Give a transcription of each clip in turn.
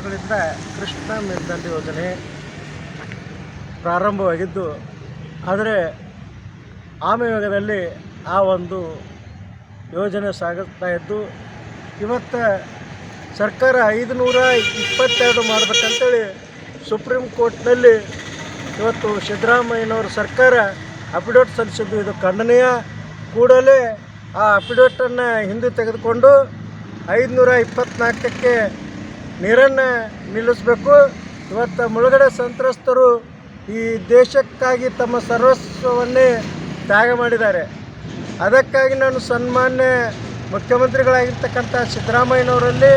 ವರ್ಷಗಳಿಂದ ಕೃಷ್ಣ ಮೆದ್ದಲ್ ಯೋಜನೆ ಪ್ರಾರಂಭವಾಗಿದ್ದು, ಆದರೆ ಆಮಯೋಗದಲ್ಲಿ ಆ ಒಂದು ಯೋಜನೆ ಸಾಗುತ್ತಾ ಇದ್ದು, ಇವತ್ತು ಸರ್ಕಾರ ಐದು ನೂರ ಇಪ್ಪತ್ತೆರಡು ಮಾಡಬೇಕಂತೇಳಿ ಸುಪ್ರೀಂ ಕೋರ್ಟ್ನಲ್ಲಿ ಇವತ್ತು ಸಿದ್ದರಾಮಯ್ಯನವರು ಸರ್ಕಾರ ಅಫಿಡೇಟ್ ಸಲ್ಲಿಸಿದ್ದು. ಇದು ಖಂಡನೀಯ. ಕೂಡಲೇ ಆ ಅಫಿಡೇಟನ್ನು ಹಿಂದೆ ತೆಗೆದುಕೊಂಡು ಐದುನೂರ ಇಪ್ಪತ್ತ್ನಾಲ್ಕಕ್ಕೆ ನೀರನ್ನು ನಿಲ್ಲಿಸಬೇಕು. ಇವತ್ತು ಮುಳುಗಡೆ ಸಂತ್ರಸ್ತರು ಈ ದೇಶಕ್ಕಾಗಿ ತಮ್ಮ ಸರ್ವಸ್ವವನ್ನೇ ತ್ಯಾಗ ಮಾಡಿದ್ದಾರೆ. ಅದಕ್ಕಾಗಿ ನಾನು ಸನ್ಮಾನ್ಯ ಮುಖ್ಯಮಂತ್ರಿಗಳಾಗಿರ್ತಕ್ಕಂಥ ಸಿದ್ದರಾಮಯ್ಯನವರಲ್ಲಿ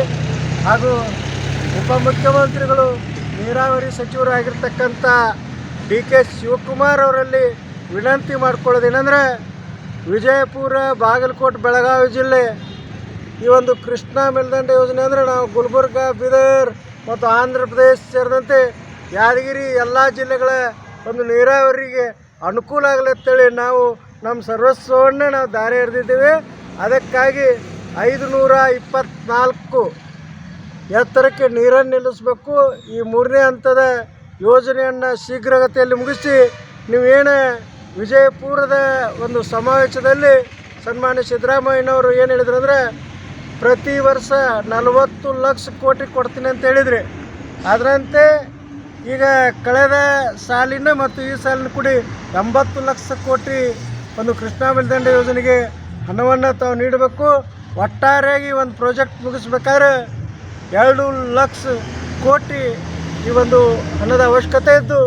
ಹಾಗೂ ಉಪಮುಖ್ಯಮಂತ್ರಿಗಳು, ನೀರಾವರಿ ಸಚಿವರಾಗಿರ್ತಕ್ಕಂಥ ಡಿ ಕೆ ಶಿವಕುಮಾರ್ ಅವರಲ್ಲಿ ವಿನಂತಿ ಮಾಡ್ಕೊಳ್ಳೋದೇನೆಂದರೆ, ವಿಜಯಪುರ, ಬಾಗಲಕೋಟೆ, ಬೆಳಗಾವಿ ಜಿಲ್ಲೆ ಈ ಒಂದು ಕೃಷ್ಣಾ ಮೇಲ್ದಂಡೆ ಯೋಜನೆ ಅಂದರೆ ನಾವು ಗುಲ್ಬರ್ಗ, ಬೀದರ್ ಮತ್ತು ಆಂಧ್ರ ಪ್ರದೇಶ ಸೇರಿದಂತೆ ಯಾದಗಿರಿ ಎಲ್ಲ ಜಿಲ್ಲೆಗಳ ಒಂದು ನೀರಾವರಿಗೆ ಅನುಕೂಲ ಆಗಲಿ ಅಂತೇಳಿ ನಾವು ನಮ್ಮ ಸರ್ವಸ್ವವನ್ನೇ ನಾವು ದಾರಿ ಹಿಡಿದಿದ್ದೇವೆ ಅದಕ್ಕಾಗಿ ಐದು ನೂರ ಇಪ್ಪತ್ತ್ನಾಲ್ಕು ಎತ್ತರಕ್ಕೆ ನೀರನ್ನು ನಿಲ್ಲಿಸಬೇಕು. ಈ ಮೂರನೇ ಹಂತದ ಯೋಜನೆಯನ್ನು ಶೀಘ್ರಗತಿಯಲ್ಲಿ ಮುಗಿಸಿ ನೀವೇನು ವಿಜಯಪುರದ ಒಂದು ಸಮಾವೇಶದಲ್ಲಿ ಸನ್ಮಾನ್ಯ ಸಿದ್ದರಾಮಯ್ಯನವರು ಏನು ಹೇಳಿದ್ರು ಅಂದರೆ ಪ್ರತಿ ವರ್ಷ ನಲವತ್ತು ಲಕ್ಷ ಕೋಟಿ ಕೊಡ್ತೀನಿ ಅಂತ ಹೇಳಿದ್ರಿ. ಅದರಂತೆ ಈಗ ಕಳೆದ ಸಾಲಿನ ಮತ್ತು ಈ ಸಾಲಿನ ಕೂಡಿ ಎಂಬತ್ತು ಲಕ್ಷ ಕೋಟಿ ಒಂದು ಕೃಷ್ಣಾ ಮೇಲ್ದಂಡೆ ಯೋಜನೆಗೆ ಹಣವನ್ನು ತಾವು ನೀಡಬೇಕು. ಒಟ್ಟಾರೆಯಾಗಿ ಒಂದು ಪ್ರಾಜೆಕ್ಟ್ ಮುಗಿಸ್ಬೇಕಾದ್ರೆ ಎರಡು ಲಕ್ಷ ಕೋಟಿ ಈ ಒಂದು ಹಣದ ಅವಶ್ಯಕತೆ ಇದ್ದು,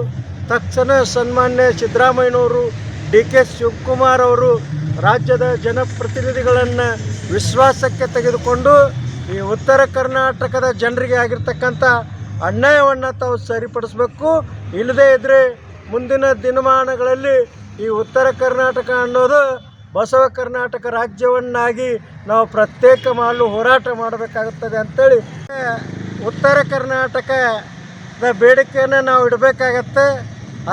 ತಕ್ಷಣ ಸನ್ಮಾನ್ಯ ಸಿದ್ದರಾಮಯ್ಯನವರು, ಡಿ ಕೆ ಶಿವಕುಮಾರ್ ಅವರು ರಾಜ್ಯದ ಜನಪ್ರತಿನಿಧಿಗಳನ್ನು ವಿಶ್ವಾಸಕ್ಕೆ ತೆಗೆದುಕೊಂಡು ಈ ಉತ್ತರ ಕರ್ನಾಟಕದ ಜನರಿಗೆ ಆಗಿರ್ತಕ್ಕಂಥ ಅನ್ಯಾಯವನ್ನು ತಾವು ಸರಿಪಡಿಸಬೇಕು. ಇಲ್ಲದೇ ಇದ್ದರೆ ಮುಂದಿನ ದಿನಮಾನಗಳಲ್ಲಿ ಈ ಉತ್ತರ ಕರ್ನಾಟಕ ಅನ್ನೋದು ಬಸವ ಕರ್ನಾಟಕ ರಾಜ್ಯವನ್ನಾಗಿ ನಾವು ಪ್ರತ್ಯೇಕ ಮಾಡಲು ಹೋರಾಟ ಮಾಡಬೇಕಾಗುತ್ತದೆ ಅಂಥೇಳಿ ಉತ್ತರ ಕರ್ನಾಟಕದ ಬೇಡಿಕೆಯನ್ನು ನಾವು ಇಡಬೇಕಾಗತ್ತೆ.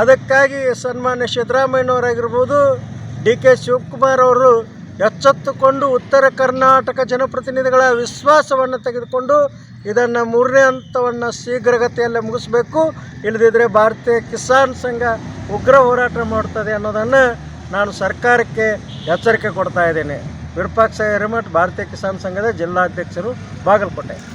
ಅದಕ್ಕಾಗಿ ಸನ್ಮಾನ್ಯ ಸಿದ್ದರಾಮಯ್ಯನವರಾಗಿರ್ಬೋದು, ಡಿ ಕೆ ಶಿವಕುಮಾರ್ ಅವರು ಎಚ್ಚೆತ್ತುಕೊಂಡು ಉತ್ತರ ಕರ್ನಾಟಕ ಜನಪ್ರತಿನಿಧಿಗಳ ವಿಶ್ವಾಸವನ್ನು ತೆಗೆದುಕೊಂಡು ಇದನ್ನು ಮೂರನೇ ಹಂತವನ್ನು ಶೀಘ್ರಗತಿಯಲ್ಲಿ ಮುಗಿಸ್ಬೇಕು. ಇಲ್ಲದಿದ್ದರೆ ಭಾರತೀಯ ಕಿಸಾನ್ ಸಂಘ ಉಗ್ರ ಹೋರಾಟ ಮಾಡ್ತದೆ ಅನ್ನೋದನ್ನು ನಾನು ಸರ್ಕಾರಕ್ಕೆ ಎಚ್ಚರಿಕೆ ಕೊಡ್ತಾ ಇದ್ದೇನೆ. ವಿರೂಪಾಕ್ಷ ಹಿರೇಮಠ್ ಭಾರತೀಯ ಕಿಸಾನ್ ಸಂಘದ ಜಿಲ್ಲಾಧ್ಯಕ್ಷರು ಬಾಗಲಕೋಟೆ.